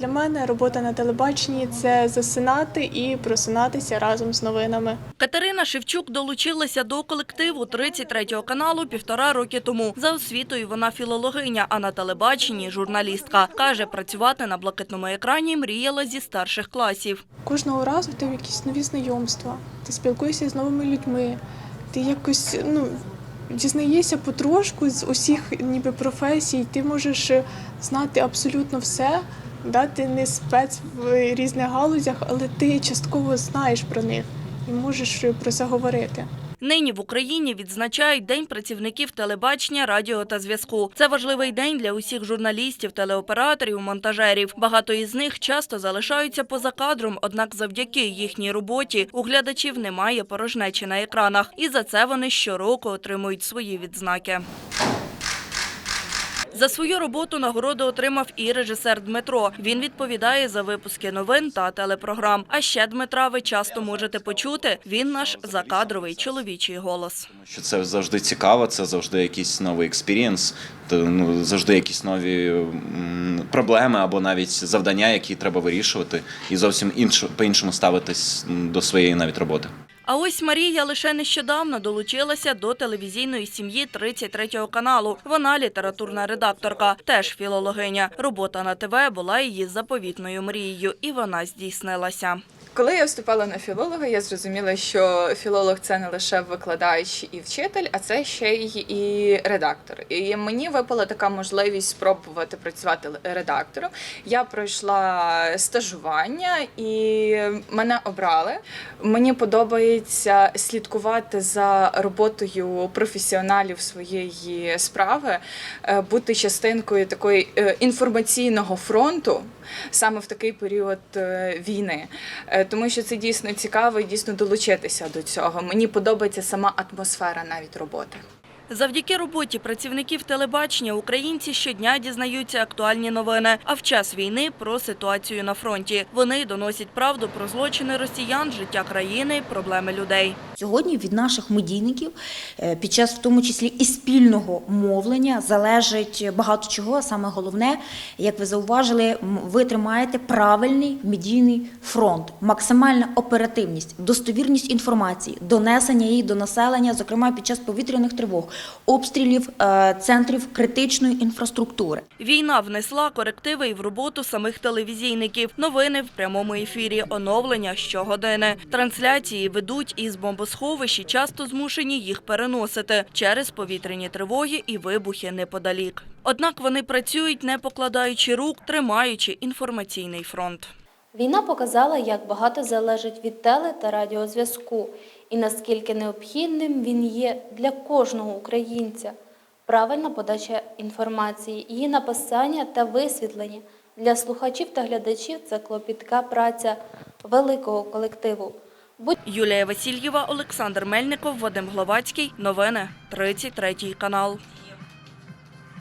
Для мене робота на телебаченні це засинати і просинатися разом з новинами. Катерина Шевчук долучилася до колективу 33-го каналу півтора роки тому. За освітою вона філологиня, а на телебаченні – журналістка. Каже, працювати на блакитному екрані мріяла зі старших класів. Кожного разу ти в якісь нові знайомства, ти спілкуєшся з новими людьми, ти якось ну, дізнаєшся потрошку з усіх ніби професій, ти можеш е, знати абсолютно все. Да, ти не спец в різних галузях, але ти частково знаєш про них і можеш е, про це говорити. Нині в Україні відзначають День працівників телебачення, радіо та зв'язку. Це важливий день для усіх журналістів, телеоператорів, монтажерів. Багато із них часто залишаються поза кадром, однак завдяки їхній роботі у глядачів немає порожнечі на екранах. І за це вони щороку отримують свої відзнаки. За свою роботу нагороду отримав і режисер Дмитро. Він відповідає за випуски новин та телепрограм. А ще Дмитра ви часто можете почути. Він наш закадровий чоловічий голос. Що це завжди цікаво, це завжди якийсь новий експірієнс, ну, завжди якісь нові проблеми або навіть завдання, які треба вирішувати, і зовсім інш, по-іншому ставитись до своєї навіть роботи. А ось Марія лише нещодавно долучилася до телевізійної сім'ї 33-го каналу. Вона літературна редакторка, теж філологиня. Робота на ТВ була її заповітною мрією, і вона здійснилася. Коли я вступала на філолога, я зрозуміла, що філолог це не лише викладач і вчитель, а це ще й і редактор. І мені випала така можливість спробувати працювати редактором. Я пройшла стажування і мене обрали. Мені подобається слідкувати за роботою професіоналів своєї справи, е, бути частинкою такої е, інформаційного фронту саме в такий період е, війни. Е, Тому що це дійсно цікаво і дійсно долучитися до цього. Мені подобається сама атмосфера навіть роботи. Завдяки роботі працівників телебачення українці щодня дізнаються актуальні новини, а в час війни про ситуацію на фронті. Вони доносять правду про злочини росіян, життя країни, проблеми людей. Сьогодні від наших медійників е, під час в тому числі і спільного мовлення залежить багато чого. А саме головне, як ви зауважили, ви тримаєте правильний медійний фронт, максимальна оперативність, достовірність інформації, донесення її до населення, зокрема під час повітряних тривог, обстрілів е, центрів критичної інфраструктури. Війна внесла корективи і в роботу самих телевізійників. Новини в прямому ефірі, оновлення щогодини. Трансляції ведуть із бомбосховищ і часто змушені їх переносити через повітряні тривоги і вибухи неподалік. Однак вони працюють, не покладаючи рук, тримаючи інформаційний фронт. Війна показала, як багато залежить від теле та радіозв'язку і наскільки необхідним він є для кожного українця. Правильна подача інформації, її написання та висвітлення для слухачів та глядачів це клопітка праця великого колективу. Будь Юлія Васильєва, Олександр Мельников, Вадим Гловацький. Новини 33 канал.